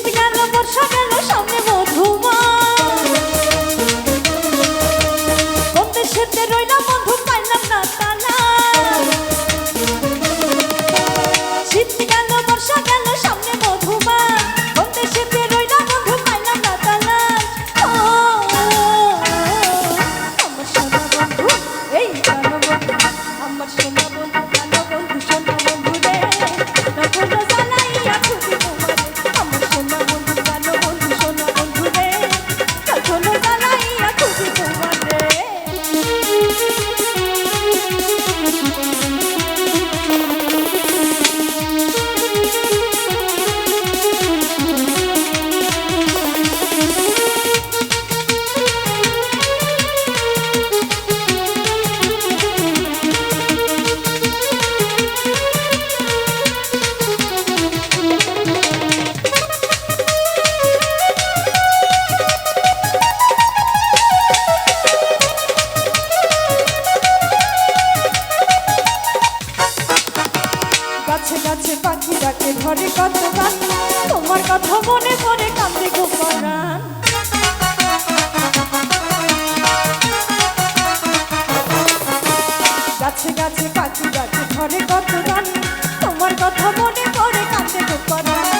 Hiçbir yer ঘরে কত গান, তোমার কথা মনে পড়ে কাঁদে গোপারান গাছে গাছে পাখি গাছে ঘরে কত গান, তোমার কথা মনে পড়ে কাঁদে গোপারান